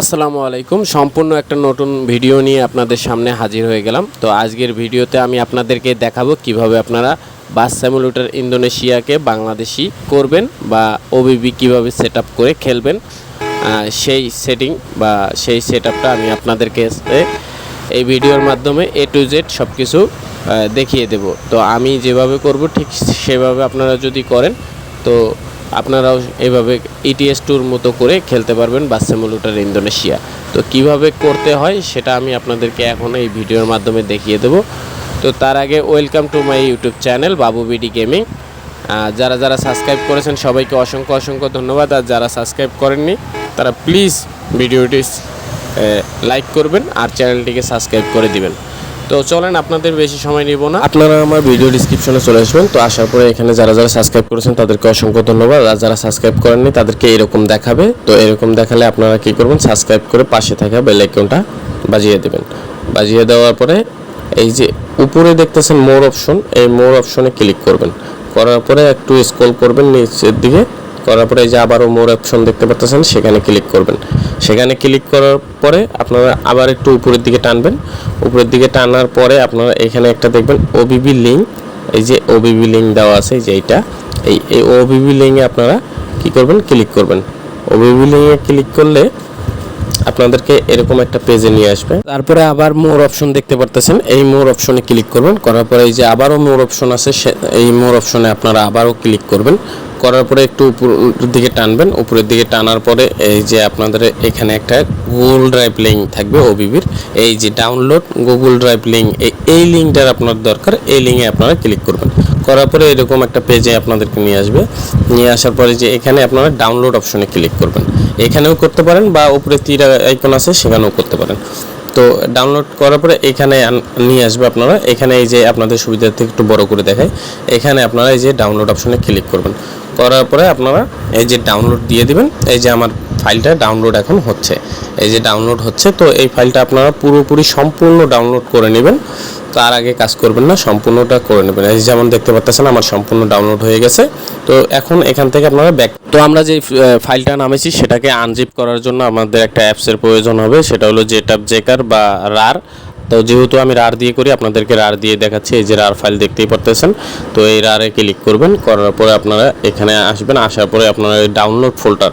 আসসালামু আলাইকুম। সম্পূর্ণ একটা নতুন ভিডিও নিয়ে আপনাদের সামনে হাজির হয়ে গেলাম। তো আজকের ভিডিওতে আমি আপনাদেরকে দেখাবো কীভাবে আপনারা বাস স্যামুলেটার ইন্দোনেশিয়াকে বাংলাদেশি করবেন বা ওবিবি কীভাবে সেট করে খেলবেন। সেই সেটিং বা সেই সেট আমি আপনাদেরকে এই ভিডিওর মাধ্যমে এ টু জেড সব কিছু দেখিয়ে দেব। তো আমি যেভাবে করব ঠিক সেভাবে আপনারা যদি করেন, তো আপনারাও এভাবে ইটিএস টুর মতো করে খেলতে পারবেন বাসেমুলুটার ইন্দোনেশিয়া। তো কীভাবে করতে হয় সেটা আমি আপনাদেরকে এখন এই ভিডিওর মাধ্যমে দেখিয়ে দেব। তো তার আগে welcome to my YouTube channel Babu BD gaming যারা যারা সাবস্ক্রাইব করেছেন সবাইকে অসংখ্য অসংখ্য ধন্যবাদ। আর যারা সাবস্ক্রাইব করেননি, তারা প্লিজ ভিডিওটি লাইক করবেন আর চ্যানেলটিকে সাবস্ক্রাইব করে দিবেন। তো চলেন, আপনাদের বেশি সময় নিব না। আপনারা আমার ভিডিও ডিসক্রিপশনে চলে আসবেন। তো আসার পরে এখানে যারা যারা সাবস্ক্রাইব করেছেন, তাদেরকে অসংখ্য ধন্যবাদ। আর যারা সাবস্ক্রাইব করেননি, তাদেরকে এরকম দেখাবে। তো এরকম দেখালে আপনারা কি করবেন? সাবস্ক্রাইব করে পাশে থাকা বেল আইকনটা বাজিয়ে দেবেন। বাজিয়ে দেওয়ার পরে এই যে উপরে দেখতেছেন মোর অপশন এই মোর অপশনে ক্লিক করবেন। করার পরে একটু স্ক্রল করবেন, নিচের দিকে। করার পরে যে আবারও মোর অপশন দেখতে পাচ্ছেন সেখানে ক্লিক করবেন। সেখানে ক্লিক করার পরে আপনারা আবার একটু উপরের দিকে টানবেন। উপরের দিকে টানার পরে আপনারা এখানে একটা দেখবেন ওবিবি লিঙ্ক এই যে ওবিবি লিঙ্ক দেওয়া আছে, এই যে এইটা, এই এই ওবিবি লিঙ্কে আপনারা কি করবেন? ক্লিক করবেন। ওবিবি লিঙ্কে ক্লিক করলে আপনাদেরকে এরকম একটা পেজে নিয়ে আসবে। তারপরে আবার মোর অপশন দেখতে পারতেছেন, এই মোর অপশনে ক্লিক করবেন। করার পরে এই যে আবারও মোর অপশন আছে এই মোর অপশনে আপনারা আবারও ক্লিক করবেন। করার পরে একটু উপরের দিকে টানবেন। উপরের দিকে টানার পরে এই যে আপনাদের এখানে একটা গুগল ড্রাইভ লিঙ্ক থাকবে ওবিবির এই যে ডাউনলোড গুগল ড্রাইভ লিঙ্ক এই লিঙ্কটার আপনার দরকার। এই লিঙ্কে আপনারা ক্লিক করবেন। করার পরে এরকম একটা পেজে আপনাদেরকে নিয়ে আসবে। নিয়ে আসার পরে যে এখানে আপনারা ডাউনলোড অপশনে ক্লিক করবেন। এখানেও করতে পারেন বা উপরে তীর আইকন আছে, সেখানেও করতে পারেন। তো ডাউনলোড করার পরে এখানে নিয়ে আসবে আপনারা। এখানে এই যে আপনাদের সুবিধার্থে একটু বড় করে দেখায় এখানে আপনারা এই যে ডাউনলোড অপশনে ক্লিক করবেন। করার পরে আপনারা এই যে ডাউনলোড দিয়ে দিবেন, এই যে আমার ফাইলটা ডাউনলোড এখন হচ্ছে। এই যে ডাউনলোড হচ্ছে, তো এই ফাইলটা আপনারা পুরোপুরি সম্পূর্ণ ডাউনলোড করে নেবেন। তার আগে কাজ করবেন না, সম্পূর্ণটা করে নেবেন। এই যেমন দেখতে পাচ্ছেন আমার সম্পূর্ণ ডাউনলোড হয়ে গেছে। তো এখন এখান থেকে আপনারা ব্যাক তো আমরা যে ফাইলটা নামেছি সেটাকে আনজিপ করার জন্য আমাদের একটা অ্যাপসের প্রয়োজন হবে। সেটা হলো জেটাপ জেকার বা রার তো যেহেতু আমি রার দিয়ে করি, আপনাদেরকে রার দিয়ে দেখাচ্ছি, এই যে রার ফাইল দেখতেই পারতেছেন। তো এই রারে ক্লিক করবেন, করার পরে আপনারা এখানে আসবেন, আসার পরে আপনারা ডাউনলোড ফোল্ডার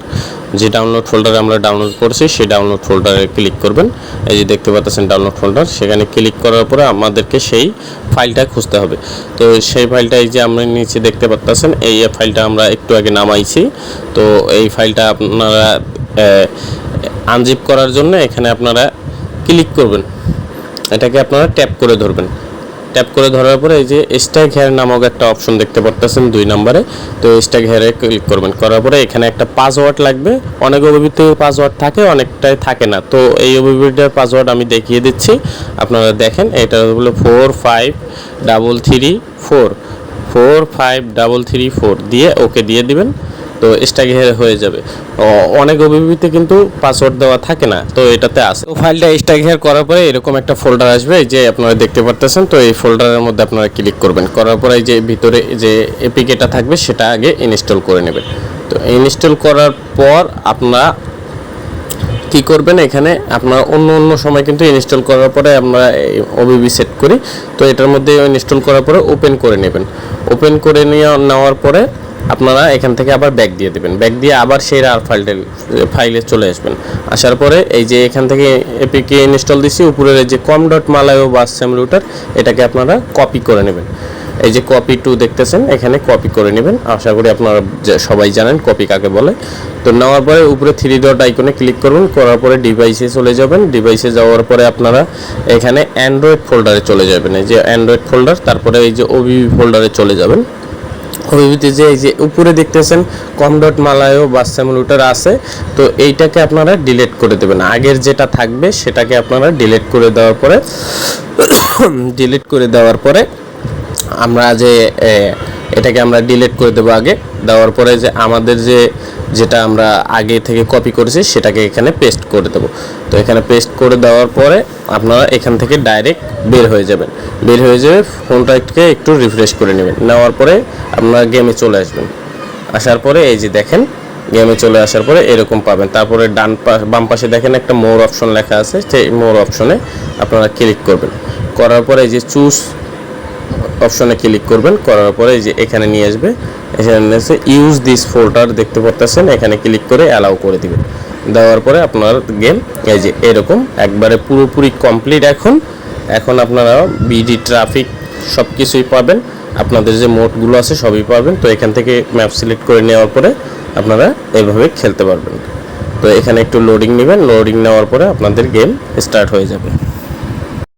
যে ডাউনলোড ফোল্ডারে আমরা ডাউনলোড করছি, সেই ডাউনলোড ফোল্ডারে ক্লিক করবেন। এই যে দেখতে পাচ্ছেন ডাউনলোড ফোল্ডার সেখানে ক্লিক করার পরে আমাদেরকে সেই ফাইলটা খুঁজতে হবে। তো সেই ফাইলটা এই যে আমরা নিচে দেখতে পাচ্ছেন এই ফাইলটা আমরা একটু আগে নামাইছি। তো এই ফাইলটা আপনারা আনজিপ করার জন্য এখানে আপনারা ক্লিক করবেন। এটাকে আপনারা ট্যাপ করে ধরবেন। ট্যাপ করে ধরার পরে এই যে স্ট্যাক হেয়ার নামক একটা অপশন দেখতে পারতেছেন দুই নম্বরে। তো স্ট্যাক হেয়ারে ক্লিক করবেন। করার পরে এখানে একটা পাসওয়ার্ড লাগবে। অনেক ওবিবিতে পাসওয়ার্ড থাকে, অনেকটাই থাকে না। তো এই ওবিবিটার পাসওয়ার্ড আমি দেখিয়ে দিচ্ছি। আপনারা দেখেন, এটা হলো four five double three four four five double three four দিয়ে ওকে দিয়ে দিবেন। তো হেয়ার হয়ে যাবে। অনেক ওবিবিতে কিন্তু পাসওয়ার্ড দেওয়া থাকে না, তো এটাতে আছে। তো ফাইলটা হেয়ার করার পরে এরকম একটা ফোল্ডার আসবে যে আপনারা দেখতে পারতেছেন, তো এই ফোল্ডারের মধ্যে আপনারা ক্লিক করবেন। করার পরে যে ভিতরে যে এপিকেটা থাকবে, সেটা আগে ইনস্টল করে নেবেন। তো ইনস্টল করার পর আপনারা কি করবেন এখানে, আপনারা অন্য অন্য সময় কিন্তু ইনস্টল করার পরে আমরা ওবিবি সেট করি। তো এটার মধ্যে ইনস্টল করার পরে ওপেন করে নেবেন। ওপেন করে নিয়ে নেওয়ার পরে আপনারা এখান থেকে আবার ব্যাক দিয়ে দেবেন। ব্যাক দিয়ে আবার সেই আর ফাইলটা ফাইলে চলে আসবেন। আসার পরে এই যে এখান থেকে এপিকে ইনস্টল দিছি, উপরের এই যে কম ডট মালায়ো বা সেম রুটার এটাকে আপনারা কপি করে নেবেন। এই যে কপি টু দেখতেছেন, এখানে কপি করে নেবেন। আশা করি আপনারা সবাই জানেন কপি কাকে বলে। তো নেওয়ার পরে উপরে থ্রি ডট আইকনে ক্লিক করবেন, করার পরে ডিভাইসে চলে যাবেন। ডিভাইসে যাওয়ার পরে আপনারা এখানে অ্যান্ড্রয়েড ফোল্ডারে চলে যাবেন। এই যে অ্যান্ড্রয়েড ফোল্ডার তারপরে এই যে ওবিবি ফোল্ডারে চলে যাবেন। ওবিবিতে যে এই যে উপরে দেখতেছেন কম ডট মালায়ও বা স্যামুলুটার আছে, তো এইটাকে আপনারা ডিলেট করে দেবেন। আগের যেটা থাকবে সেটাকে আপনারা ডিলেট করে দেওয়ার পরে ডিলিট করে দেওয়ার পরে আমরা যে এটাকে আমরা ডিলিট করে দেবো আগে, দেওয়ার পরে যে আমাদের যে, যেটা আমরা আগে থেকে কপি করেছি সেটাকে এখানে পেস্ট করে দেবো। তো এখানে পেস্ট করে দেওয়ার পরে আপনারা এখান থেকে ডাইরেক্ট বের হয়ে যাবেন। বের হয়ে যাবে ফোনটাকে একটু রিফ্রেশ করে নেবেন। নেওয়ার পরে আপনারা গেমে চলে আসবেন। আসার পরে এই যে দেখেন গেমে চলে আসার পরে এরকম পাবেন। তারপরে ডান পাশ বাম পাশে দেখেন একটা মোর অপশন লেখা আছে, সেই মোর অপশনে আপনারা ক্লিক করবেন। করার পরে এই যে চুজ অপশনে ক্লিক করবেন, করার পরে যে এখানে নিয়ে আসবে, এখানে এসে ইউজ দিস ফোল্ডার দেখতে পারতেছেন, এখানে ক্লিক করে অ্যালাউ করে দিবেন। দেওয়ার পরে আপনার গেম এই যে এরকম, একবারে পুরোপুরি কমপ্লিট এখন। এখন আপনারা বিডি ট্রাফিক সব কিছুই পাবেন, আপনাদের যে মোডগুলো আছে সবই পাবেন। তো এখান থেকে ম্যাপ সিলেক্ট করে নেওয়ার পরে আপনারা এভাবে খেলতে পারবেন। তো এখানে একটু লোডিং নেবেন লোডিং নেওয়ার পরে আপনাদের গেম স্টার্ট হয়ে যাবে।